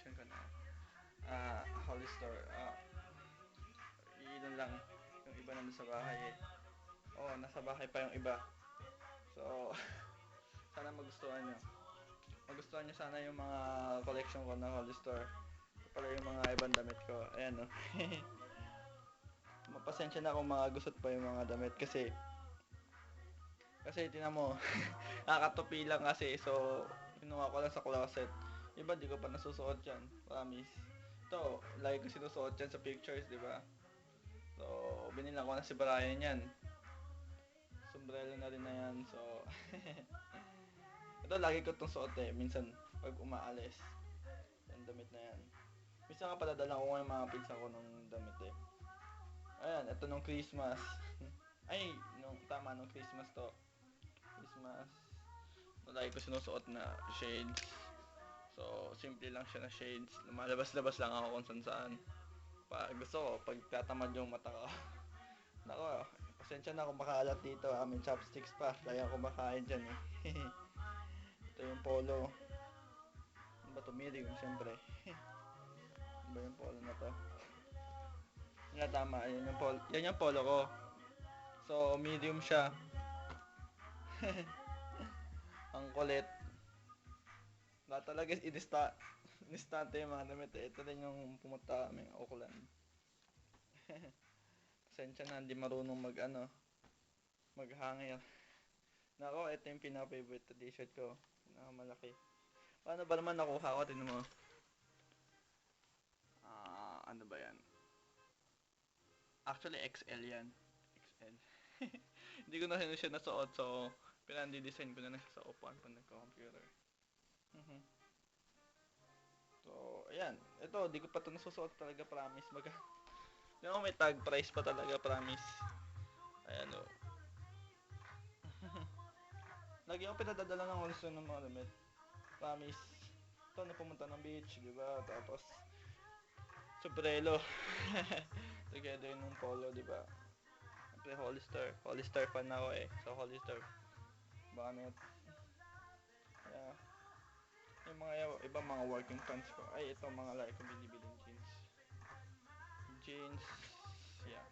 collection ko na ah Holy Store. Ah, ilan lang. Yung iba nandun sa bahay eh. Oo, nasa bahay pa yung iba. So, sana magustuhan nyo. Magustuhan nyo sana yung mga collection ko na Holy Store. Pala yung mga ibang damit ko. Ayan o. Mapasensya na kung mga gusot pa yung mga damit kasi kasi tinan mo, nakakatupi lang kasi so kinuha ko lang sa closet. Iba di ko pa nasusuot yan, promise. Ito, lagi ko sinusuot yan sa pictures, di ba? So, binilang ko na si Brian yan. Sombrero na rin na yan, so... Ito, lagi ko itong suot eh, minsan pag umaalis. Yung damit na yan. Minsan nga padadala ko yung mga pizza ko ng damit eh. Ayan, ito nung Christmas. Ay, nung tama nung Christmas to. Christmas. Lagi ko sinusuot na shades. So, simple lang siya na shades. Lumalabas-labas lang ako kung saan saan. Pa, gusto ko, pag tatamad yung mata ko. Nako, pasensya na kung makaalat dito. Amin chopsticks pa. Kaya kumakain dyan eh. Ito yung polo. Ano ba? Medium, siyempre. ano ba yung polo na to? Nga tama, yan yung polo. Yan yung polo ko. So, medium siya. Ang kulit. Wala talaga inista inistante yung mga damit eh. Ito din yung pumunta kami Auckland. Pasensya na, hindi marunong mag ano, maghangir. Nako, ito yung pinaka-favorite na t-shirt ko. Pinakamalaki. Paano ba naman nakuha ko? Tinan mo. Ah, ano ba yan? Actually, XL yan. XL. Hindi ko na siya nasuot, so pinandi-design ko na siya sa upuan pag nagka-computer. Mhm. So, ayan. Ito, di ko pa ito nasusuot talaga, promise. Baga, di ako may tag price pa talaga, promise. Ayan o. Lagi ako pinadadala ng also ng mga damit. Promise. Ito, na pumunta ng beach, di ba? Tapos, sombrero. Together nung polo, di ba? Siyempre, Hollister. Hollister fan ako eh. So, Hollister. Bonnet. Yung mga ibang mga working pants ko. Ay, ito mga like ko binibiling jeans. Jeans. Yeah.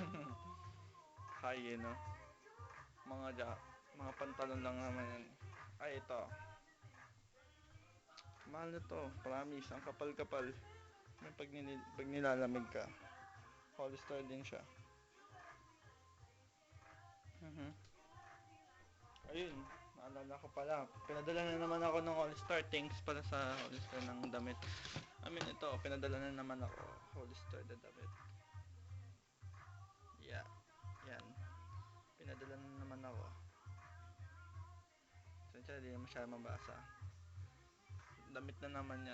High eh, no? Mga ja, mga pantalon lang naman yan. Ay, ito. Mahal na to. Promise. Ang kapal-kapal. May pag, pag nilalamig ka. Hollister din siya. Mhm. Ayun, naalala ko pala. Pinadala na naman ako ng Hollister. Thanks pala sa Hollister ng damit. I mean, ito, pinadala na naman ako. Hollister na damit. Yeah. Yan. Pinadala na naman ako. Sensya, di na masyadong mabasa. Damit na naman yan.